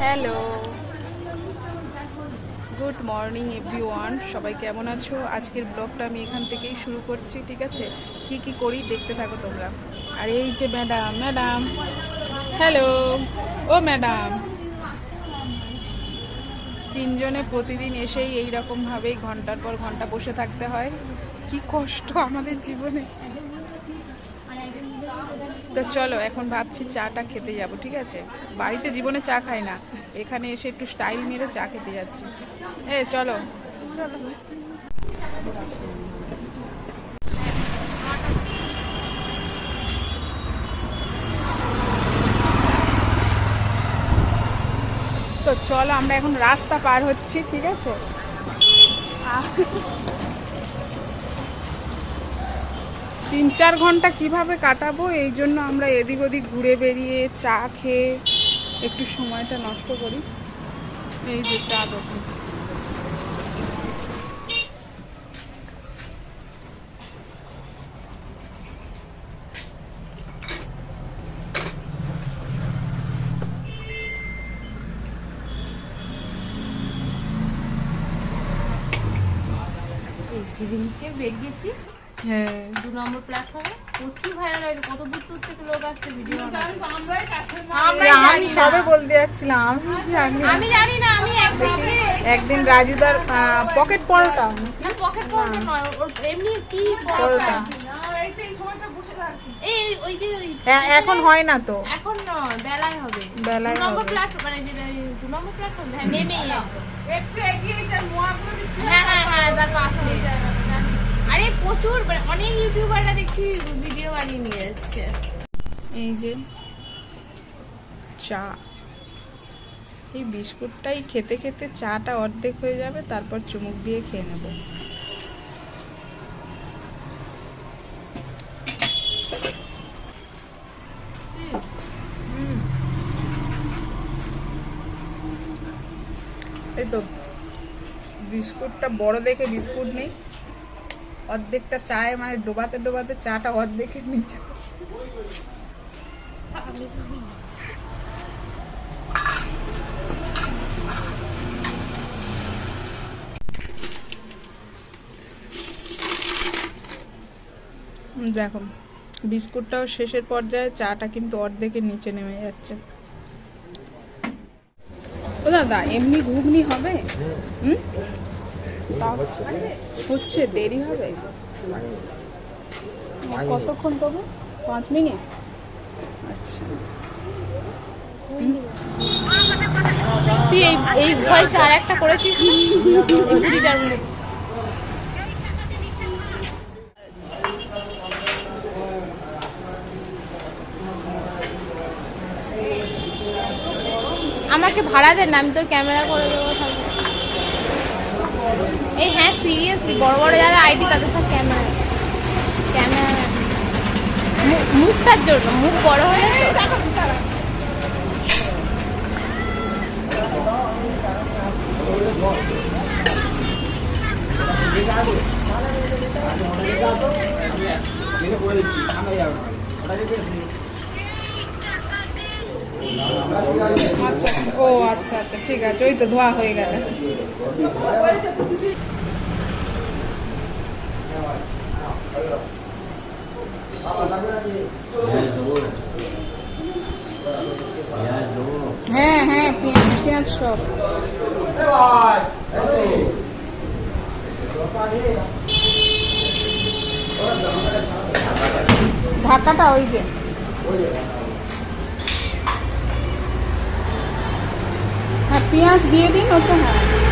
Hello good morning everyone সবাই কেমন আছো? আজকের ব্লগটা আমি এখান থেকেই শুরু করছি, ঠিক আছে? কি কি করি দেখতে থাকো তোমরা। আর এই যে ম্যাডাম ম্যাডাম। হ্যালো ও, ম্যাডাম। তিনজনে প্রতিদিন এসেই এই রকমভাবেই ঘণ্টার পর ঘণ্টা বসে থাকতে হয়। কি কষ্ট আমাদের জীবনে। তো চলো, এখন ভাবছি চাটা খেতে যাব, ঠিক আছে? বাড়িতে জীবনে চা খাই না। এখানে এসে একটু স্টাইল মেরে চা খেতে যাচ্ছি। এ, চলো। তো চলো, আমরা এখন রাস্তা পার হচ্ছি, ঠিক আছে? তিন চার ঘণ্টা কীভাবে কাটাবো, এই জন্য আমরা এদিক ওদিক ঘুরে বেরিয়ে চা খেয়ে একটু সময়টা নষ্ট করি। এই যে চা দোকান। সেদিনকে বেরিয়েছি। হ্যাঁ। দু নম্বর প্ল্যাটফর্মে প্রচুর ভাইরাল হয়েছে কত দূর দূর থেকে লোক আসছে ভিডিও আমি সবে বলতে যাচ্ছিলাম আমি জানি না। আমি জানি না আমি একদিকে একদিন রাজুদার পকেট পরোটা। না পকেট পরোটা নয় ওর এমনি কি পরোটা। এই ওই যে এখন হয় না তো? এখন নয় বেলায় হবে। বেলায় দু নম্বর প্ল্যাটফর্ম মানে যেটা দু নম্বর প্ল্যাটফর্ম হ্যাঁ নেমেই। হ্যাঁ হ্যাঁ হ্যাঁ তার পাশে। আরে প্রচুর মানে অনেক ইউটিউবাররা দেখছি ভিডিও বানিয়ে নিয়ে যাচ্ছে। এই যে, চা। এই বিস্কুটটাই খেতে খেতে চাটা অর্ধেক হয়ে যাবে, তারপর চুমুক দিয়ে খেয়ে নেব। এই তো, বিস্কুটটা বড় দেখে বিস্কুট নেই। অর্ধেকটা চায় মানে ডোবাতে ডোবাতে চাটা অর্ধেকের নিচে। দেখো, বিস্কুটটাও শেষের পর্যায়ে, চাটা কিন্তু অর্ধেকের নিচে নেমে যাচ্ছে। ও দাদা, এমনি ঘুগনি হবে? হুম? হচ্ছে, দেরি হবে? কতক্ষণ তবে? পাঁচ মিনিট? আচ্ছা। তুই এই এই আর একটা করেছিস আমাকে ভাড়া দেন আমি তোর ক্যামেরা করে দেবো। এই হ্যাঁ সিরিয়াসলি বড় বড় যারা আইডি তাদের সব ক্যামেরা ক্যামেরা মুখটার জন্য মুখ বড় হয়ে। আচ্ছা ও আচ্ছা আচ্ছা ঠিক আছে, ওই তো ধোয়া হয়ে গেল। হ্যাঁ হ্যাঁ পেঁয়াজ টেঁয়াজ সব। ঢাকাটা ওই যে। পেঁয়াজ দিয়ে দিন ওকে? হ্যাঁ।